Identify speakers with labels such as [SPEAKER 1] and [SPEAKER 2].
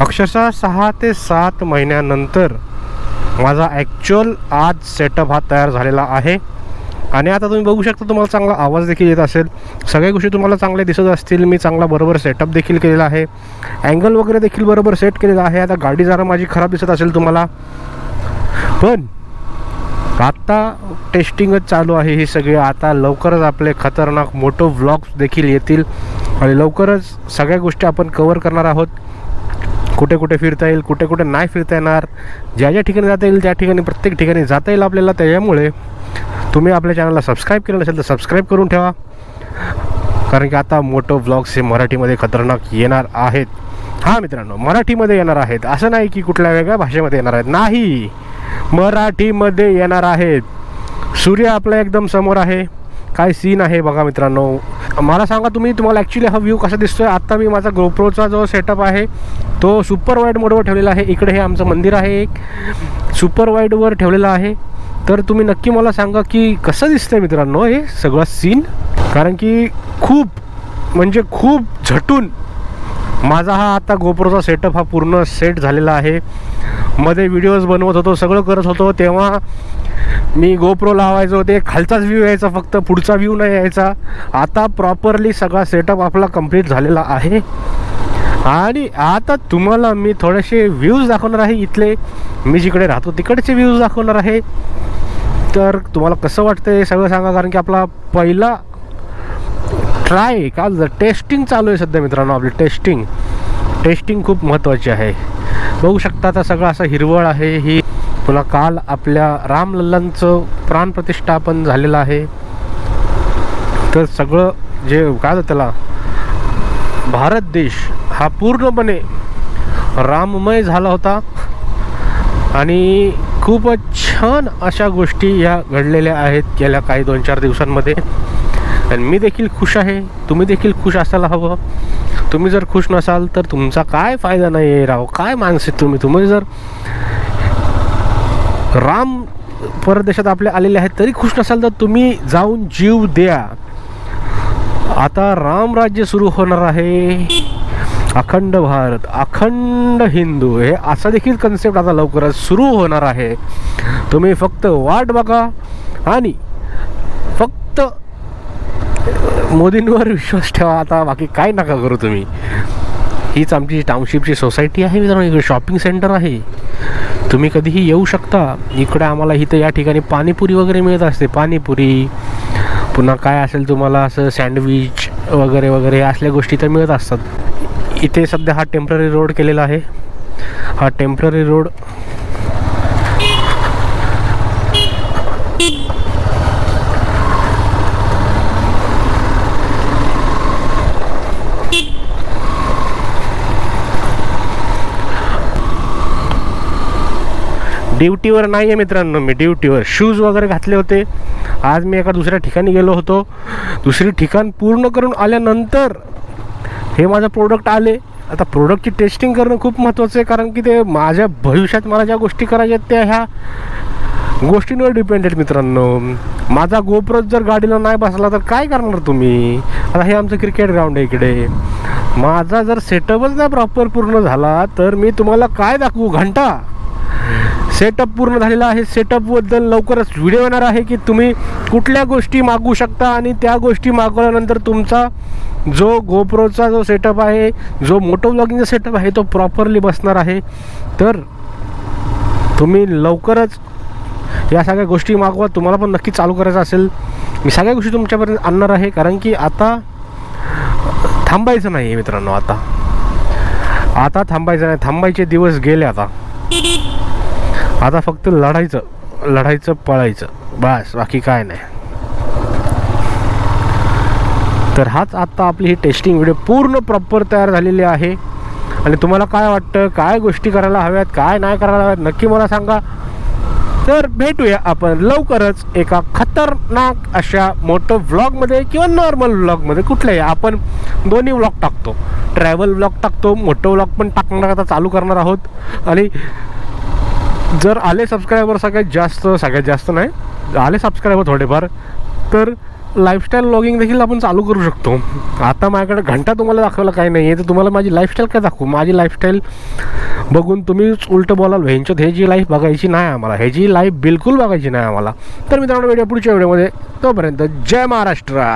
[SPEAKER 1] अक्षरशः सहा ते सात महिन्यानंतर माझा ॲक्च्युअल आज सेटअप हा तयार झालेला आहे. आणि आता तुम्ही बघू शकता तुम्हाला चांगला आवाज देखील येत असेल. सगळ्या गोष्टी तुम्हाला चांगल्या दिसत असतील. मी चांगला बरोबर सेटअप देखील केलेला आहे. अँगल वगैरे देखील बरोबर सेट केलेला आहे. आता गाडी जरा माझी खराब दिसत असेल तुम्हाला. पण आत्ता टेस्टिंगच चालू आहे ही सगळी. आता लवकरच आपले खतरनाक मोटो व्लॉग्स देखील येतील. आणि लवकरच सगळ्या गोष्टी आपण कवर करणार आहोत. कुठे कुठे फिरता येईल कुठे कुठे नाही फिरता येणार ज्या ज्या ठिकाणी जाता येईल त्या ठिकाणी प्रत्येक ठिकाणी जाता येईल आपल्याला. त्याच्यामुळे तुम्ही आपल्या चॅनलला सबस्क्राईब केलं नसेल तर सबस्क्राईब करून ठेवा. कारण की आता मोटो ब्लॉग्स हे मराठीमध्ये खतरनाक येणार आहेत. हां मित्रांनो मराठीमध्ये येणार आहेत. असं नाही की कुठल्या वेगळ्या भाषेमध्ये येणार आहेत. नाही. मराठीमध्ये येणार आहेत. सूर्य आपला एकदम समोर आहे. काय सीन आहे बघा मित्रांनो? मला सांगा तुम्ही तुम्हाला ॲक्च्युली हा व्ह्यू कसा दिसतोय? आत्ता मी माझा गोप्रोचा जो सेटअप आहे तो सुपर वाईड मोडवर ठेवलेला आहे. इकडे हे आमचं मंदिर आहे एक. सुपर वाईडवर ठेवलेलं आहे. तर तुम्ही नक्की मला सांगा की कसं दिसतंय मित्रांनो हे सगळं सीन कारण की खूप म्हणजे खूप झटून माझा हा आता गोप्रोचा सेटअप हा पूर्ण सेट झालेला आहे. मध्ये व्हिडिओज बनवत होतो सगळं करत होतो. तेव्हा मी गोप्रो लावायचो ते खालचाच व्ह्यू यायचा फक्त पुढचा व्ह्यू नाही यायचा. आता प्रॉपरली सगळा सेटअप आपला कंप्लीट झालेला आहे. आणि आता तुम्हाला मी थोडेसे व्ह्यूज दाखवणार आहे इथले. मी जिकडे राहतो तिकडचे व्ह्यूज दाखवणार आहे. तर तुम्हाला कसं वाटतं हे सगळं सांगा कारण की आपला पहिला ट्राय का टेस्टिंग चालू आहे सध्या मित्रांनो आपली टेस्टिंग टेस्टिंग खूप महत्त्वाची आहे. बघू शकता आता सगळं असं हिरवळ आहे ही पुन्हा काल आपल्या रामलल्लांचं प्राणप्रतिष्ठापन झालेलं आहे. तर सगळं जे काय होतं त्याला भारत देश हा पूर्णपणे राममय झाला होता. आणि खूपच छान अशा गोष्टी या घडलेल्या आहेत गेल्या काही दोन चार दिवसांमध्ये. आणि मी देखील खुश आहे. तुम्ही देखील खुश असायला हवं. तुम्ही जर खुश नसाल तर तुमचा काय फायदा नाही आहे राव. काय माणसे तुम्ही? तुम्ही जर राम परदेशात आपले आलेले आहेत तरी खुश नसाल तर तुम्ही जाऊन जीव द्या. आता राम राज्य सुरू होणार आहे. अखंड भारत अखंड हिंदू हे असा देखील कन्सेप्ट आता लवकरच सुरू होणार आहे. तुम्ही फक्त वाट बघा आणि फक्त मोदींवर विश्वास ठेवा. आता बाकी काय नका करू तुम्ही. हीच आमची टाउनशिपची सोसायटी आहे मित्रांनो. इकडे शॉपिंग सेंटर आहे. तुम्ही कधीही येऊ शकता. इकडे आम्हाला इथं या ठिकाणी पाणीपुरी वगैरे मिळत असते. पाणीपुरी पुन्हा काय असेल तुम्हाला असं सँडविच वगैरे वगैरे असल्या गोष्टी तर मिळत असतात. इथे सध्या हा टेंपररी रोड केलेला आहे. हा टेंपररी रोड ड्युटीवर नाही आहे मित्रांनो मी ड्युटीवर. शूज वगैरे घातले होते. आज मी एका दुसऱ्या ठिकाणी गेलो होतो. दुसरी ठिकाण पूर्ण करून आल्यानंतर हे माझं प्रोडक्ट आले. आता प्रोडक्टची टेस्टिंग करणं खूप महत्त्वाचं आहे कारण की ते माझ्या भविष्यात मला ज्या गोष्टी करायच्या आहेत त्या ह्या गोष्टींवर डिपेंड आहेत मित्रांनो. माझा गोप्रत जर गाडीला नाही बसला तर काय करणार तुम्ही? आता हे आमचं क्रिकेट ग्राउंड आहे इकडे. माझा जर सेटअपच नाही प्रॉपर पूर्ण झाला तर मी तुम्हाला काय दाखवू? घंटा. सेटअप पूर्ण झालेला आहे. सेटअपबद्दल लवकरच व्हिडिओ येणार आहे की तुम्ही कुठल्या गोष्टी मागू शकता आणि त्या गोष्टी मागवल्यानंतर तुमचा जो गोप्रोचा जो सेटअप आहे जो मोटो ब्लॉगिंगचा सेटअप आहे तो प्रॉपरली बसणार आहे. तर तुम्ही लवकरच या सगळ्या गोष्टी मागवा. तुम्हाला पण नक्की चालू करायचं असेल. मी सगळ्या गोष्टी तुमच्यापर्यंत आणणार आहे. कारण की आता थांबायचं नाही आहे मित्रांनो आता. आता थांबायचं नाही. थांबायचे दिवस गेले आता. आता फक्त लढायचं लढायचं पळायचं. बस बाकी काय नाही. तर हाच आत्ता आपली ही टेस्टिंग व्हिडिओ पूर्ण प्रॉपर तयार झालेली आहे. आणि तुम्हाला काय वाटतं? काय गोष्टी करायला हव्यात? काय नाही करायला हव्यात? नक्की मला सांगा. तर भेटूया आपण लवकरच एका खतरनाक अशा मोठं व्लॉगमध्ये किंवा नॉर्मल व्लॉगमध्ये कुठल्याही आपण दोन्ही व्लॉग टाकतो. ट्रॅव्हल व्लॉग टाकतो मोठं व्लॉग पण टाकणार आता चालू करणार आहोत. आणि जर आले सबस्क्रायबर सगळ्यात जास्त सगळ्यात जास्त नाही आले सबस्क्रायबर थोडेफार तर लाईफस्टाईल लॉगिंग देखील आपण चालू करू शकतो. आता माझ्याकडे घंटा तुम्हाला दाखवायला काही नाही आहे तर तुम्हाला माझी लाईफस्टाईल काय दाखवू? माझी लाईफस्टाईल बघून तुम्हीच उलटं बोलाल ह्यांच्यात ह्याची लाईफ बघायची नाही आम्हाला ह्याची लाईफ बिलकुल बघायची नाही आम्हाला. तर मित्रांनो व्हिडिओ पुढच्या व्हिडिओमध्ये तोपर्यंत जय महाराष्ट्र.